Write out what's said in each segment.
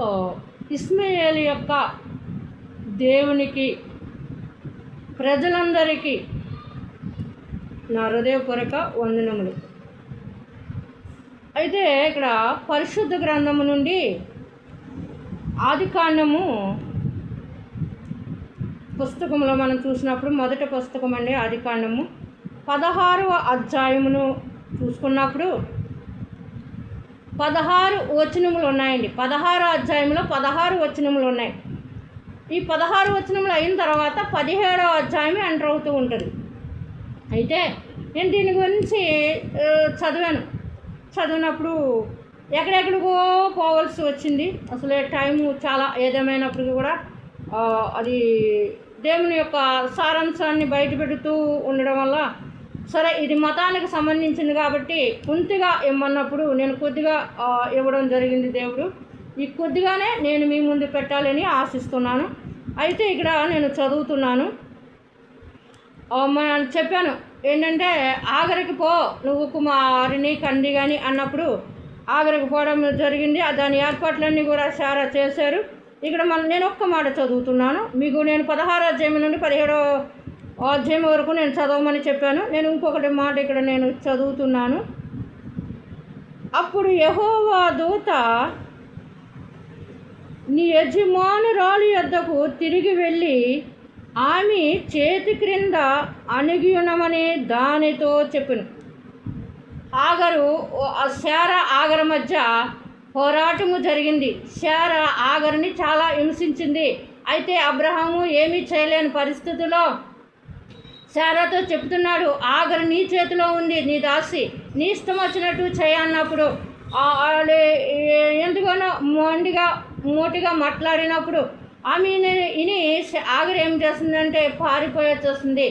ఓ, యొక్క దేవునికి ప్రజలందరికీ నా హృదయపూర్వక వందనములు. అయితే ఇక్కడ పరిశుద్ధ గ్రంథము నుండి ఆది కాండము పుస్తకంలో మనం చూసినప్పుడు మొదటి పుస్తకం అండి ఆది కాండము. పదహారవ అధ్యాయమును చూసుకున్నప్పుడు పదహారు వచనములు ఉన్నాయండి. పదహారు అధ్యాయంలో పదహారు వచనములు ఉన్నాయి. ఈ పదహారు వచనములు అయిన తర్వాత పదిహేడవ అధ్యాయం ఎంటర్ అవుతూ ఉంటుంది. అయితే నేను దీని గురించి చదివాను. చదివినప్పుడు ఎక్కడెక్కడికో పోవాల్సి వచ్చింది. అసలే టైం చాలా ఏదేమైనప్పటికీ కూడా అది దేవుని యొక్క సారాంశాన్ని బయటపెడుతూ ఉండడం వల్ల సరే ఇది మతానికి సంబంధించింది కాబట్టి కొద్దిగా ఇమ్మన్నప్పుడు నేను కొద్దిగా ఇవ్వడం జరిగింది దేవుడు. ఈ కొద్దిగానే నేను మీ ముందు పెట్టాలని ఆశిస్తున్నాను. అయితే ఇక్కడ నేను చదువుతున్నాను. మనం చెప్పాను ఏంటంటే ఆగరికి పో నువ్వు కుమారిని కంది కానీ అన్నప్పుడు ఆగరికి పోవడం జరిగింది. దాని ఏర్పాట్లన్నీ కూడా సారా చేశారు. ఇక్కడ మన నేను ఒక్క మాట చదువుతున్నాను. మీకు నేను పదహారో అధ్యాయం నుండి పదిహేడో అధ్యాయం వరకు నేను చదవమని చెప్పాను. నేను ఇంకొకటి మాట ఇక్కడ నేను చదువుతున్నాను. అప్పుడు యహోవా దూత నీ యజమానురాలు యొద్దకు తిరిగి వెళ్ళి ఆమె చేతి క్రింద అణిగియునమని దానితో చెప్పిన. ఆగరు ఆ శార ఆగర మధ్య పోరాటము జరిగింది. శార ఆగరిని చాలా హింసించింది. అయితే అబ్రహాము ఏమీ చేయలేని పరిస్థితిలో శారాతో చెప్తున్నాడు ఆగరు నీ చేతిలో ఉంది నీ దాసి. నీ ఇష్టం వచ్చినట్టు చేయన్నప్పుడు ఎందుకనో మొండిగా మోటిగా మాట్లాడినప్పుడు ఆమె ఇని ఆగరు ఏం చేస్తుందంటే పారిపోయొచ్చేస్తుంది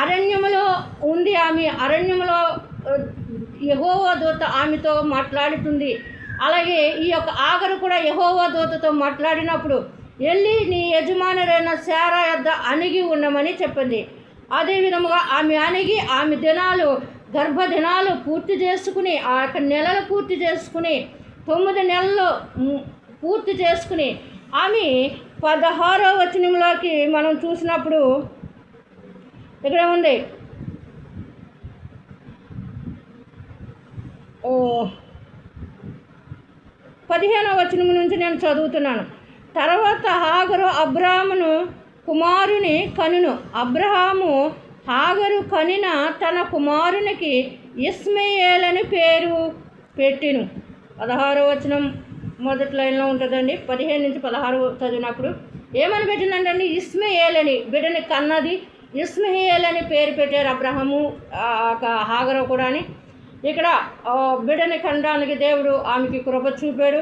అరణ్యములో ఉంది ఆమె అరణ్యములో యహోవా దూత ఆమెతో మాట్లాడుతుంది. అలాగే ఈ యొక్క ఆగరు కూడా యహోవా దూతతో మాట్లాడినప్పుడు వెళ్ళి నీ యజమానులైన శారా యొద్ద అణిగి ఉండమని చెప్పింది. అదే విధముగా ఆమె అణిగి ఆమె దినాలు గర్భదినాలు పూర్తి చేసుకుని ఆ యొక్క నెలలు పూర్తి చేసుకుని తొమ్మిది నెలలు పూర్తి చేసుకుని ఆమె పదహారో వచనంలోకి మనం చూసినప్పుడు ఇక్కడ ఉంది. ఓ పదిహేనవ వచనం నుంచి నేను చదువుతున్నాను. తర్వాత హాగరు అబ్రాహామును కుమారుని కనును. అబ్రహాము హాగరు కనిన తన కుమారునికి ఇస్మయేలని పేరు పెట్టిను. పదహారో వచనం మొదటి లైన్లో ఉంటుందండి. పదిహేను నుంచి పదహారు చదివినప్పుడు ఏమని పెట్టిందంటే ఇస్మయేలని బిడ్డని కన్నది ఇస్మయేలని పేరు పెట్టారు అబ్రహము ఒక హాగరు కూడా అని. ఇక్కడ బిడని ఖండానికి దేవుడు ఆమెకి కృప చూపాడు.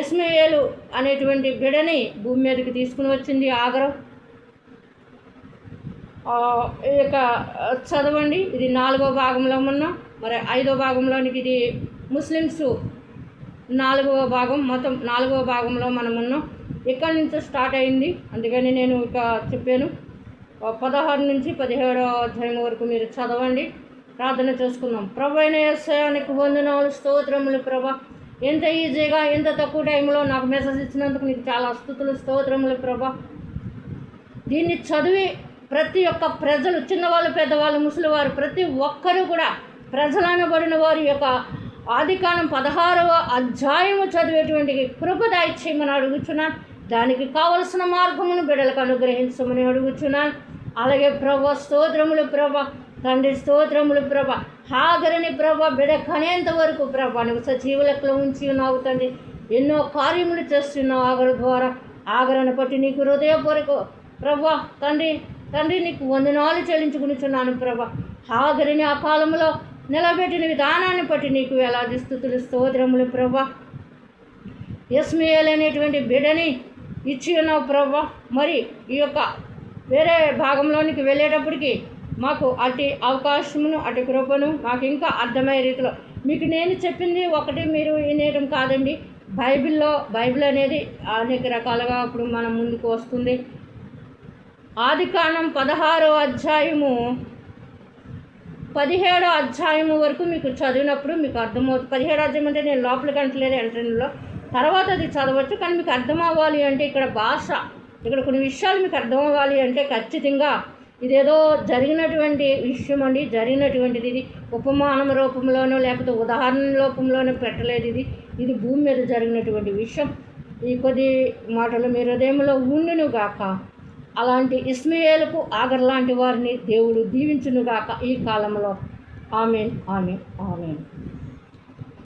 ఇస్మయేలు అనేటువంటి బిడని భూమి మీదకి తీసుకుని వచ్చింది ఆగరం ఈ యొక్క చదవండి. ఇది నాలుగో భాగంలో ఉన్నాం మరి ఐదో భాగంలోనికి ఇది ముస్లిమ్స్ నాలుగవ భాగం మొత్తం నాలుగవ భాగంలో మనం ఉన్నాం. ఇక్కడి నుంచి స్టార్ట్ అయింది? అందుకని నేను ఇక చెప్పాను. పదహారు నుంచి పదిహేడో అధ్యాయం వరకు మీరు చదవండి. ప్రార్థన చేసుకుందాం. ప్రభు అయిన వ్యవసాయానికి వందనాలు స్తోత్రములు ప్రభ. ఎంత ఈజీగా ఎంత తక్కువ టైంలో నాకు మెసేజ్ ఇచ్చినందుకు నీకు చాలా స్థుతులు స్తోత్రములు ప్రభ. దీన్ని చదివి ప్రతి ఒక్క ప్రజలు చిన్నవాళ్ళు పెద్దవాళ్ళు ముసలివారు ప్రతి ఒక్కరూ కూడా ప్రజలనబడిన వారి యొక్క ఆదికాలం పదహారవ అధ్యాయము చదివేటువంటి కృప దాయిచ్చేయమని అడుగుచున్నాను. దానికి కావలసిన మార్గమును బిడలకు అనుగ్రహించమని అడుగుచున్నాను. అలాగే ప్రభ స్తోత్రములు ప్రభ తండ్రి స్తోత్రములు ప్రభ హాగరని ప్రభ బిడ కనేంత వరకు ప్రభ నువ్వు సజీవులకు ఉంచి ఉన్నావు తండ్రి. ఎన్నో కార్యములు చేస్తున్నావు ఆగరు ద్వారా. ఆగరను పట్టి నీకు హృదయపూర్వక ప్రభా తండ్రి తండ్రి నీకు వందనాలు చెల్లించుకునిచున్నాను ప్రభా. హాగరిని ఆ కాలంలో నిలబెట్టిన విధానాన్ని బట్టి నీకు వేలాది స్థుతులు స్తోత్రములు ప్రభా. యస్మియల్ బిడని ఇచ్చి ఉన్నావు ప్రభా. మరి ఈ యొక్క వేరే భాగంలోనికి వెళ్ళేటప్పటికి మాకు అటు అవకాశమును అటు కృపను మాకు ఇంకా అర్థమయ్యే రీతిలో మీకు నేను చెప్పింది ఒకటి మీరు వినేయడం కాదండి. బైబిల్లో బైబిల్ అనేది అనేక రకాలుగా ఇప్పుడు మనం ముందుకు వస్తుంది. ఆదికాండం పదహారో అధ్యాయము పదిహేడో అధ్యాయము వరకు మీకు చదివినప్పుడు మీకు అర్థమవుతుంది. పదిహేడో అధ్యాయం అంటే నేను లోపలికి అంటలేదు ఎంట్రన్లో తర్వాత అది చదవచ్చు కానీ మీకు అర్థం అవ్వాలి అంటే ఇక్కడ భాష ఇక్కడ కొన్ని విషయాలు మీకు అర్థం అవ్వాలి అంటే ఖచ్చితంగా ఇదేదో జరిగినటువంటి విషయం అండి జరిగినటువంటిది ఇది. ఉపమానం రూపంలోనో లేకపోతే ఉదాహరణ రూపంలోనో పెట్టలేదు ఇది. ఇది భూమి మీద జరిగినటువంటి విషయం. ఈ కొద్ది మాటలు మీ హృదయంలో ఉండును గాక అలాంటి ఇస్మయేలకు ఆగర్ లాంటి వారిని దేవుడు దీవించునుగాక ఈ కాలంలో. Amen amen amen.